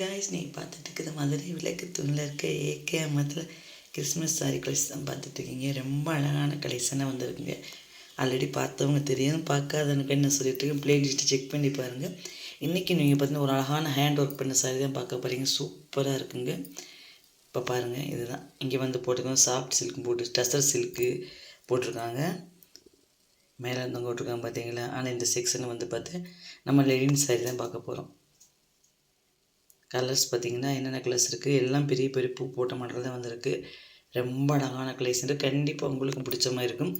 Guys நீ பார்த்துட்டு இருக்கிற மதுரை விளக்கு தூணில் இருக்க ஏகே அம்மத்தில் கிறிஸ்மஸ் சாரி கலெக்ஷன் தான் பார்த்துட்ருக்கீங்க ரொம்ப அழகான கலெக்ஷனாக வந்திருக்குங்க. ஆல்ரெடி பார்த்தவங்க தெரியும் பார்க்காதவனுக்கு என்ன சொல்லிட்டு இருக்கேன் பிளேலிஸ்ட்டு செக் பண்ணி பாருங்கள் இன்றைக்கி நீங்கள் பார்த்தீங்கன்னா ஒரு அழகான ஹேண்ட் ஒர்க் பண்ண சாரி தான் பார்க்க போகிறீங்க சூப்பராக இருக்குங்க. இப்போ பாருங்கள் இதுதான். இங்கே வந்து போட்டிருக்கோம் சாஃப்ட் சில்க் போட்டு டசர் சில்க்கு போட்டிருக்காங்க. மேலே இருந்தவங்க போட்டிருக்காங்க பார்த்தீங்களா ஆனால் இந்த செக்ஷனை வந்து பார்த்து நம்ம லெனின் சாரி தான் பார்க்க போகிறோம் கலர்ஸ் பார்த்திங்கன்னா என்னென்ன கலர்ஸ் இருக்குது எல்லாம் பெரிய பெரிய பூ போட்ட மாடல் தான் வந்திருக்கு. ரொம்ப அழகான கலர்ஸ் இருக்குது கண்டிப்பாக உங்களுக்கும் பிடிச்ச மாதிரி இருக்கும்.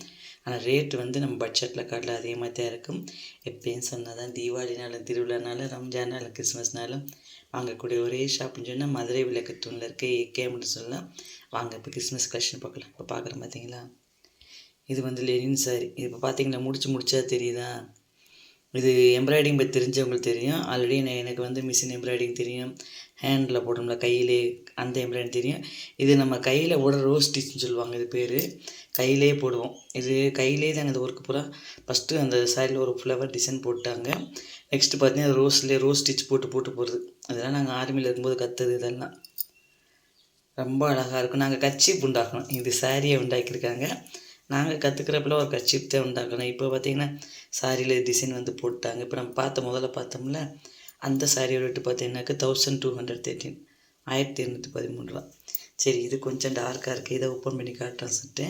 ஆனால் ரேட் வந்து நம்ம பட்ஜெட்டில் காட்டில் அதிகமாக தான் இருக்கும். எப்பயும் சொன்னால் தான் தீபாவளினாலும் திருவிழானாலும் ரம்ஜானாலும் கிறிஸ்மஸ்னாலும் வாங்கக்கூடிய ஒரே ஷாப்னு சொன்னால் மதுரை விளக்கத்தூணில் இருக்க ஏகேம்னு சொல்லலாம். வாங்க இப்போ கிறிஸ்மஸ் கலெக்ஷன் பார்க்கலாம். இப்போ பார்க்குறோம் பார்த்தீங்களா? இது வந்து லெனின் சாரி இது இப்போ பார்த்தீங்கன்னா முடிச்சு முடிச்சா தெரியுதா? இது எம்ப்ராய்டிங் பற்றி தெரிஞ்சவங்களுக்கு தெரியும். ஆல்ரெடி நான் எனக்கு வந்து மிஷின் எம்ப்ராய்டிங் தெரியும். ஹேண்டில் போட்டோம்ல கையிலே அந்த எம்ப்ராய்டிங் தெரியும். இது நம்ம கையில் போட ரோஸ் ஸ்டிச்னு சொல்லுவாங்க இது பேர். கையிலே போடுவோம். இது கையிலே தாங்க இந்த ஒர்க்கு பூரா. ஃபஸ்ட்டு அந்த சைடில் ஒரு ஃப்ளவர் டிசைன் போட்டாங்க. நெக்ஸ்ட்டு பார்த்தீங்கன்னா ரோஸ்லேயே ரோஸ் ஸ்டிச் போட்டு போட்டு போகிறது அதெல்லாம் நாங்கள் ஆர்மியில் இருக்கும்போது கற்றுது இதெல்லாம். ரொம்ப அழகாக இருக்கும். நாங்கள் கச்சி உண்டாக்கணும். இது சாரியை உண்டாக்கியிருக்காங்க. நாங்கள் கற்றுக்கிறப்பல ஒரு கச்சிப் தான் உண்டாக்கணும். இப்போ பார்த்திங்கன்னா சாரியில் டிசைன் வந்து போட்டாங்க. இப்போ நம்ம பார்த்த முதல்ல பார்த்தோம்ல அந்த சாரியோட ரேட்டு பார்த்தீங்கன்னாக்கா தௌசண்ட் டூ ஹண்ட்ரட் தேர்ட்டின் ஆயிரத்தி இரநூத்தி பதிமூணு ரூபா. சரி இது கொஞ்சம் டார்க்காக இருக்குது இதை ஓப்பன் பண்ணி காட்டுறேன் சொல்லிட்டு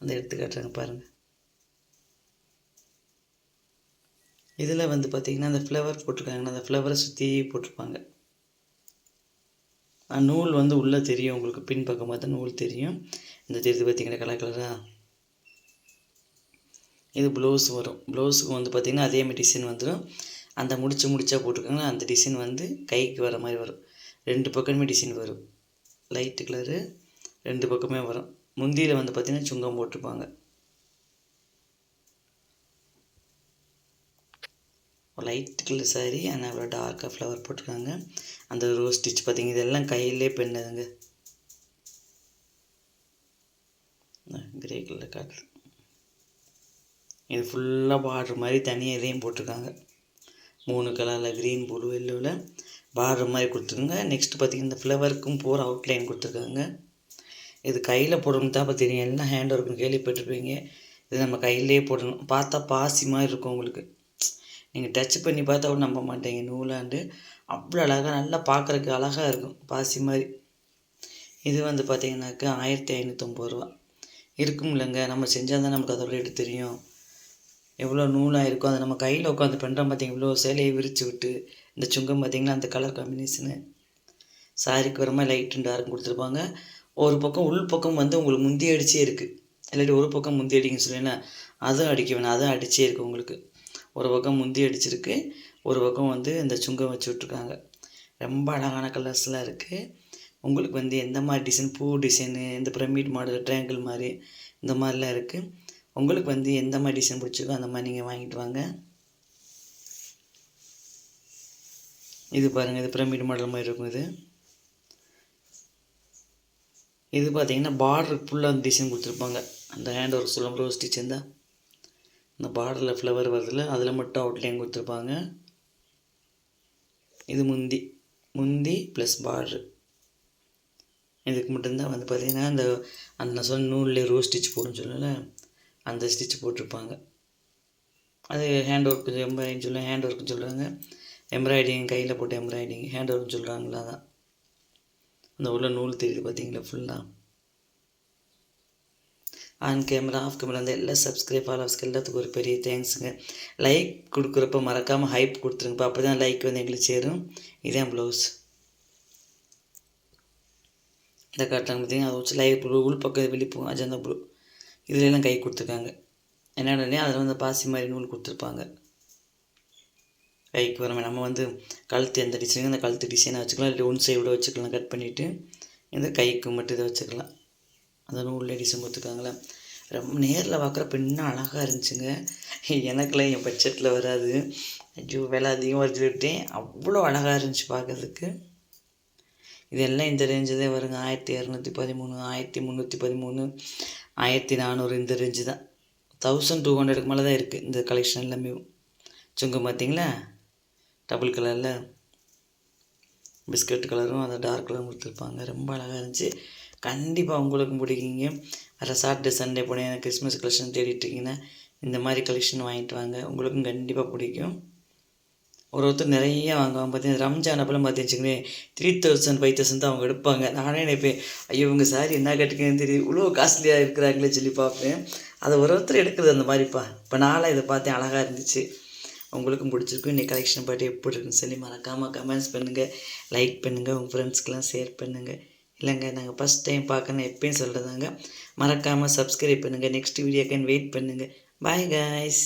அந்த எடுத்து காட்டுறாங்க பாருங்கள் இதில் வந்து பார்த்திங்கன்னா அந்த ஃப்ளவர் போட்டிருக்காங்கன்னா அந்த ஃப்ளவரை சுற்றி போட்டிருப்பாங்க. நூல் வந்து உள்ளே தெரியும் உங்களுக்கு. பின்பக்கம் பார்த்தா நூல் தெரியும். இந்த தெரியுது பார்த்தீங்கன்னா கலர் கலராக இது ப்ளவுஸ் வரும். ப்ளவுஸுக்கு வந்து பார்த்திங்கன்னா அதே மாதிரி டிசைன் வந்துடும் அந்த முடிச்சு முடிச்சா போட்டிருக்காங்கன்னா அந்த டிசைன் வந்து கைக்கு வர மாதிரி வரும். ரெண்டு பக்கமே டிசைன் வரும். லைட்டு கலரு ரெண்டு பக்கமே வரும். முந்தியில் வந்து பார்த்திங்கன்னா சுங்கம் போட்டிருப்பாங்க. லைட் கலர் சாரி ஆனால் அவ்வளோ டார்க்காக ஃப்ளவர் போட்டிருக்காங்க. அந்த ரோஸ் ஸ்டிச் பார்த்திங்க இதெல்லாம் கையிலே பின்னதுங்க கிரே கலர் காட்டு இது ஃபுல்லாக பார்டர் மாதிரி தனியாக இதையும் போட்டிருக்காங்க. மூணு கலரில் க்ரீன் ப்ளூ எல்லோவில் பார்டர் மாதிரி கொடுத்துருங்க நெக்ஸ்ட் பார்த்திங்கன்னா இந்த ஃப்ளவருக்கும் போகிற அவுட்லைன் கொடுத்துருக்காங்க. இது கையில் போடணும் தான் இப்போ தெரியும். எல்லாம் ஹேண்ட் ஒர்க்குன்னு கேள்விப்பட்டிருப்பீங்க. இது நம்ம கையிலே போடணும். பார்த்தா பாசி மாதிரி இருக்கும் உங்களுக்கு. நீங்கள் டச் பண்ணி பார்த்தா கூட நம்ப மாட்டேங்க. நூலாண்டு அவ்வளோ அழகாக நல்லா பார்க்குறக்கு அழகாக இருக்கும். பாசி மாதிரி. இது வந்து பார்த்திங்கனாக்கா ஆயிரத்தி ஐநூற்றம்பது ரூபா. இருக்கும் இல்லைங்க நம்ம செஞ்சால் தான் நமக்கு அதோட ரேட்டு தெரியும். எவ்வளோ நூலாக இருக்கும் அதை நம்ம கையில் உட்காந்து பண்ணுறோம் பார்த்தீங்க இவ்வளோ சேலையை விரித்து விட்டு இந்த சுங்கம் பார்த்திங்கன்னா அந்த கலர் காம்பினேஷனு சாரிக்கு வரமாக மாதிரி லைட் டார்க் கொடுத்துருப்பாங்க. ஒரு பக்கம் உள் பக்கம் வந்து உங்களுக்கு முந்தி அடிச்சே இருக்குது இல்லாட்டி ஒரு பக்கம் முந்தி அடிக்குன்னு சொல்லினா அதுவும் அடிக்க வேணாம். அதுவும் அடிச்சே இருக்குது உங்களுக்கு. ஒரு பக்கம் முந்தி அடிச்சிருக்கு. ஒரு பக்கம் வந்து இந்த சுங்கம் வச்சு விட்ருக்காங்க ரொம்ப அழகான கலர்ஸ்லாம் இருக்குது உங்களுக்கு வந்து எந்த மாதிரி டிசைன் பூ டிசைனு இந்த பிரமிட் மாடல் ட்ரையாங்கிள் மாதிரி இந்த மாதிரிலாம் இருக்குது உங்களுக்கு வந்து எந்த மாதிரி டிசைன் பிடிச்சிருக்கோ அந்த மாதிரி நீங்கள் வாங்கிட்டு வாங்க. இது பாருங்கள் இது பிரமிட் மாடல் மாதிரி இருக்கும் இது. இது பார்த்தீங்கன்னா பார்டர் ஃபுல்லாக அந்த டிசைன் கொடுத்துருப்பாங்க. அந்த ஹேண்ட் ஒர்க் சொல்லும் ரோஸ் டிசைன் தான் இந்த பார்டரில் ஃப்ளவர் வருதுல அதில் மட்டும் அவுட்லைன் கொடுத்துருப்பாங்க. இது முந்தி முந்தி ப்ளஸ் பார்ட்ரு இதுக்கு மட்டும்தான் வந்து பார்த்திங்கன்னா அந்த அந்த நான் சொன்ன நூலில் ரோஸ் ஸ்டிச் போடுன்னு சொல்லல அந்த ஸ்டிச் போட்டிருப்பாங்க. அது ஹேண்ட் ஒர்க்கு எம்ப்ராய்டிங் சொல்லுவாங்க ஹேண்ட் ஒர்க்குன்னு சொல்லுவாங்க. எம்ப்ராய்டிங் கையில் போட்டு எம்ப்ராய்டிங் ஹேண்ட் ஒர்க்னு சொல்கிறாங்களா தான் அந்த உள்ள நூல் தெரியுது பார்த்தீங்களா ஃபுல்லாக ஆன் கேமரா ஆஃப் கேமரா அந்த எல்லா சப்ஸ்கிரைப் ஃபாலோவர்ஸ்க்கு எல்லாத்துக்கும் ஒரு பெரிய தேங்க்ஸுங்க லைக் கொடுக்குறப்ப மறக்காமல் ஹைப் கொடுத்துருங்கப்பா அப்போ தான் லைக் வந்து எங்களுக்கு சேரும். இதான் ப்ளவுஸ் இந்த காட்டுறாங்க பார்த்தீங்கன்னா அதை வச்சு லைவ் ப்ளூ உள் பக்கம் வெளியே அஜந்தா ப்ளூ இதுலலாம் கை கொடுத்துருக்காங்க. என்னடனே அதில் வந்து பாசி மாதிரி நூல் கொடுத்துருப்பாங்க. கைக்கு வரமே நம்ம வந்து கழுத்து எந்த டிசைனும் அந்த கழுத்து டிசைனாக வச்சுக்கலாம். இல்லை ஒன் சைடு வச்சுக்கலாம். கட் பண்ணிவிட்டு இந்த கைக்கு மட்டும் இதை வச்சுக்கலாம். அந்த நூலில் டிசைன் கொடுத்துருக்காங்களே ரொம்ப நேரில் பார்க்குறப்ப இன்னும் அழகாக இருந்துச்சுங்க. எனக்குலாம் என் பட்ஜெட்டில் வராது. ஐயோ விலை அதிகம் வச்சுக்கிட்டேன். அவ்வளோ அழகாக இருந்துச்சு பார்க்கறதுக்கு இதெல்லாம் இந்த ரேஞ்சு தான் வருங்க. ஆயிரத்தி இரநூத்தி பதிமூணு ஆயிரத்தி முந்நூற்றி பதிமூணு ஆயிரத்தி நானூறு இந்த ரேஞ்சு தான். தௌசண்ட் டூ ஹண்ட்ரடுக்கு மேலே தான் இருக்குது இந்த கலெக்ஷன் எல்லாமே. சுங்கம் பார்த்தீங்களா? டபுள் கலரில் பிஸ்கட் கலரும் அதை டார்க் கலரும் கொடுத்துருப்பாங்க. ரொம்ப அழகாக இருந்துச்சு. கண்டிப்பாக உங்களுக்கும் பிடிக்குங்க. வர சாட்டர்டே சண்டே போனேன். கிறிஸ்மஸ் கலெக்ஷன் தேடிட்டுருக்கீங்கன்னா இந்த மாதிரி கலெக்ஷன் வாங்கிட்டு வாங்க. உங்களுக்கும் கண்டிப்பாக பிடிக்கும். ஒரு ஒருத்தர் நிறைய வாங்குவாங்க. பார்த்தீங்கன்னா ரம்ஜான் அப்பெல்லாம் பார்த்துச்சுங்களேன் த்ரீ தௌசண்ட் ஃபைவ் தௌசண்ட் தான் அவங்க எடுப்பாங்க. நானே நினைப்பேன் ஐயோ இவங்க சாரி என்ன கேட்டுக்கேன்னு தெரியும் இவ்வளோ காஸ்ட்லியாக இருக்கிறாங்களே சொல்லி பார்ப்பேன். அதை ஒரு ஒருத்தர் எடுக்கிறது அந்த மாதிரிப்பா. இப்போ நாளாக இதை பார்த்தேன் அழகாக இருந்துச்சு. உங்களுக்கும் பிடிச்சிருக்கும். இன்னைக்கு கலெக்ஷன் பாட்டு எப்படி இருக்குன்னு சொல்லி மறக்காமல் கமெண்ட்ஸ் பண்ணுங்கள் லைக் பண்ணுங்கள் உங்கள் ஃப்ரெண்ட்ஸ்க்கெலாம் ஷேர் பண்ணுங்கள் இல்லைங்க நாங்கள் ஃபஸ்ட் டைம் பார்க்கணும் எப்பயும் சொல்கிறதாங்க மறக்காமல் சப்ஸ்கிரைப் பண்ணுங்கள் நெக்ஸ்ட் வீடியோக்கு வெயிட் பண்ணுங்கள் பாய் காய்ஸ்